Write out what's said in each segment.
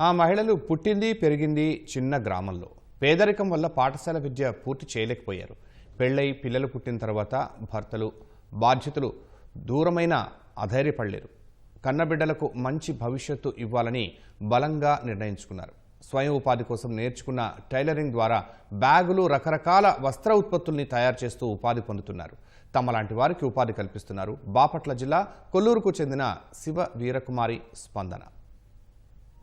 ఆ మహిళలు పుట్టింది పెరిగింది చిన్న గ్రామంలో. పేదరికం వల్ల పాఠశాల విద్య పూర్తి చేయలేకపోయారు. పెళ్ళై పిల్లలు పుట్టిన తర్వాత భర్తలు బాధ్యతలు దూరమైన అధైర్యపడలేరు. కన్నబిడ్డలకు మంచి భవిష్యత్తు ఇవ్వాలని బలంగా నిర్ణయించుకున్నారు. స్వయం ఉపాధి కోసం నేర్చుకున్న టైలరింగ్ ద్వారా బ్యాగులు రకరకాల వస్త్ర ఉత్పత్తుల్ని తయారు చేస్తూ ఉపాధి పొందుతున్నారు. తమలాంటి వారికి ఉపాధి కల్పిస్తున్నారు. బాపట్ల జిల్లా కొల్లూరుకు చెందిన శివ వీరకుమారి స్పందన.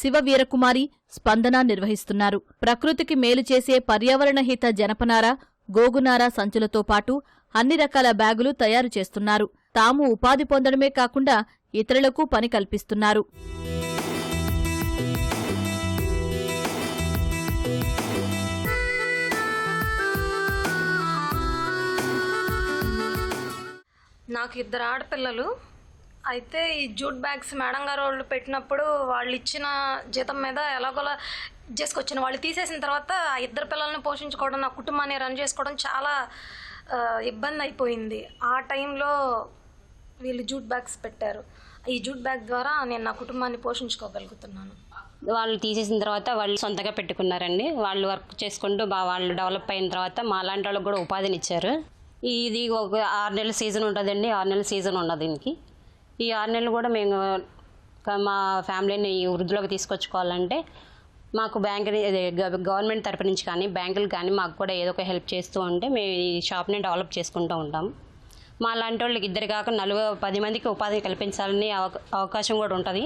శివ వీరకుమారి స్పందన నిర్వహిస్తున్నారు. ప్రకృతికి మేలు చేసే పర్యావరణ హిత జనపనార గోగునార సంచులతో పాటు అన్ని రకాల బ్యాగులు తయారు చేస్తున్నారు. తాము ఉపాధి పొందడమే కాకుండా ఇతరులకు పని కల్పిస్తున్నారు. నాకు ఇద్దరు ఆడపిల్లలు. అయితే ఈ జూట్ బ్యాగ్స్ మేడం గారు వాళ్ళు పెట్టినప్పుడు వాళ్ళు ఇచ్చిన జీతం మీద ఎలాగోలా చేసుకొచ్చిన వాళ్ళు తీసేసిన తర్వాత ఆ ఇద్దరు పిల్లల్ని పోషించుకోవడం నా కుటుంబాన్ని రన్ చేసుకోవడం చాలా ఇబ్బంది అయిపోయింది. ఆ టైంలో వీళ్ళు జూట్ బ్యాగ్స్ పెట్టారు. ఈ జూట్ బ్యాగ్ ద్వారా నేను నా కుటుంబాన్ని పోషించుకోగలుగుతున్నాను. వాళ్ళు తీసేసిన తర్వాత వాళ్ళు సొంతగా పెట్టుకున్నారండి. వాళ్ళు వర్క్ చేసుకుంటూ బాగా వాళ్ళు డెవలప్ అయిన తర్వాత మా లాంటి వాళ్ళకి కూడా ఉపాధిని ఇచ్చారు. ఇది ఒక ఆరు నెలల సీజన్ ఉంటుందండి. ఆరు నెలల సీజన్ ఉండదు దీనికి. ఈ ఆరు నెలలు కూడా మేము మా ఫ్యామిలీని వృద్ధిలోకి తీసుకొచ్చుకోవాలంటే మాకు బ్యాంక్ గవర్నమెంట్ తరపు నుంచి కానీ బ్యాంకులు కానీ మాకు కూడా ఏదో ఒక హెల్ప్ చేస్తూ ఉంటే మేము ఈ షాప్ని డెవలప్ చేసుకుంటూ ఉంటాం. మా లాంటి వాళ్ళకి ఇద్దరు కాక నలుగురు పది మందికి ఉపాధి కల్పించాలని అవకాశం కూడా ఉంటుంది.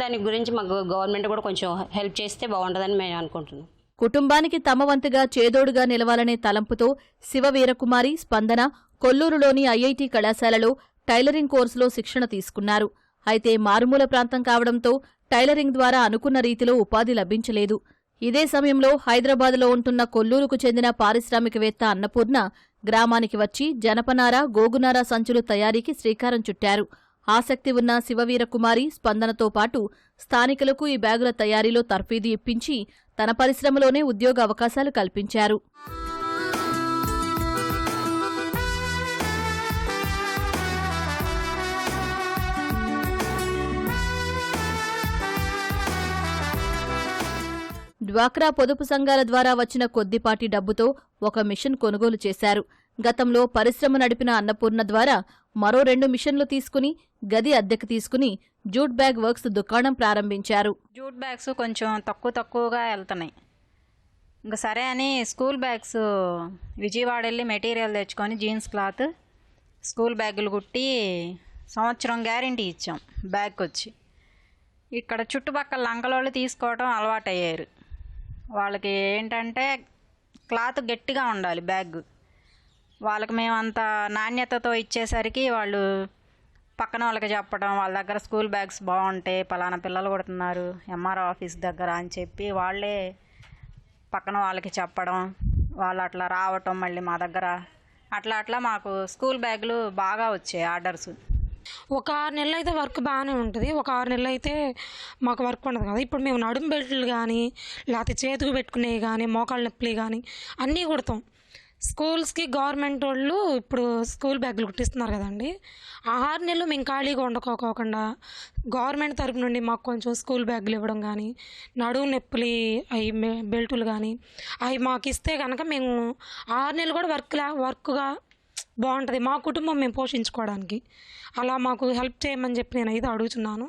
దాని గురించి మాకు గవర్నమెంట్ కూడా కొంచెం హెల్ప్ చేస్తే బాగుంటుందని మేము అనుకుంటున్నాం. కుటుంబానికి తమ వంతుగా చేదోడుగా నిలవాలనే తలంపుతో శివ వీరకుమారి స్పందన కొల్లూరులోని ఐఐటి కళాశాలలో టైలరింగ్ కోర్సులో శిక్షణ తీసుకున్నారు. అయితే మారుమూల ప్రాంతం కావడంతో టైలరింగ్ ద్వారా అనుకున్న రీతిలో ఉపాధి లభించలేదు. ఇదే సమయంలో హైదరాబాద్లో ఉంటున్న కొల్లూరుకు చెందిన పారిశ్రామికవేత్త అన్నపూర్ణ గ్రామానికి వచ్చి జనపనార గోగునార సంచులు తయారీకి శ్రీకారం చుట్టారు. ఆసక్తి ఉన్న శివవీరకుమారి స్పందనతో పాటు స్థానికులకు ఈ బ్యాగుల తయారీలో తర్ఫీదు ఇప్పించి తన పరిశ్రమలోనే ఉద్యోగ అవకాశాలు కల్పించారు. డ్వాక్రా పొదుపు సంఘాల ద్వారా వచ్చిన కొద్దిపాటి డబ్బుతో ఒక మిషన్ కొనుగోలు చేశారు. గతంలో పరిశ్రమ నడిపిన అన్నపూర్ణ ద్వారా మరో రెండు మిషన్లు తీసుకుని గది అద్దెకు తీసుకుని జూట్ బ్యాగ్ వర్క్స్ దుకాణం ప్రారంభించారు. జూట్ బ్యాగ్స్ కొంచెం తక్కువ తక్కువగా వెళ్తున్నాయి. ఇంకా సరే అని స్కూల్ బ్యాగ్స్ విజయవాడ వెళ్ళి మెటీరియల్ తెచ్చుకొని జీన్స్ క్లాత్ స్కూల్ బ్యాగులు కుట్టి సంవత్సరం గ్యారంటీ ఇచ్చాం బ్యాగ్ వచ్చి ఇక్కడ చుట్టుపక్కల లంకలోళ్ళు తీసుకోవడం అలవాటయ్యారు. వాళ్ళకి ఏంటంటే క్లాత్ గట్టిగా ఉండాలి బ్యాగ్. వాళ్ళకి మేము అంత నాణ్యతతో ఇచ్చేసరికి వాళ్ళు పక్కన వాళ్ళకి చెప్పడం వాళ్ళ దగ్గర స్కూల్ బ్యాగ్స్ బాగుంటాయి పలానా పిల్లలు కొడుతున్నారు ఎంఆర్ఓ ఆఫీస్ దగ్గర అని చెప్పి వాళ్ళే పక్కన వాళ్ళకి చెప్పడం వాళ్ళు అట్లా రావటం మళ్ళీ మా దగ్గర. అట్లా అట్లా మాకు స్కూల్ బ్యాగులు బాగా వచ్చాయి ఆర్డర్స్. ఒక ఆరు నెలలు అయితే వర్క్ బాగానే ఉంటుంది. ఒక ఆరు నెలలు అయితే మాకు వర్క్ ఉండదు కదా. ఇప్పుడు మేము నడుము బెల్ట్లు కానీ లేకపోతే చేతికి పెట్టుకునేవి కానీ మోకాళ్ళ నొప్పులు కానీ అన్నీ కుడతాం. స్కూల్స్కి గవర్నమెంట్ వాళ్ళు ఇప్పుడు స్కూల్ బ్యాగులు కుట్టిస్తున్నారు కదండి. ఆ ఆరు నెలలు మేము ఖాళీగా ఉండకపోకుండా గవర్నమెంట్ తరపు నుండి మాకు కొంచెం స్కూల్ బ్యాగులు ఇవ్వడం కానీ నడుము నొప్పులు అవి బెల్టులు కానీ అవి మాకు ఇస్తే కనుక మేము ఆరు నెలలు కూడా వర్క్ వర్క్గా బాగుంటుంది. మా కుటుంబం మేము పోషించుకోవడానికి. అలా మాకు హెల్ప్ చేయమని చెప్పి నేను అయితే అడుగుతున్నాను.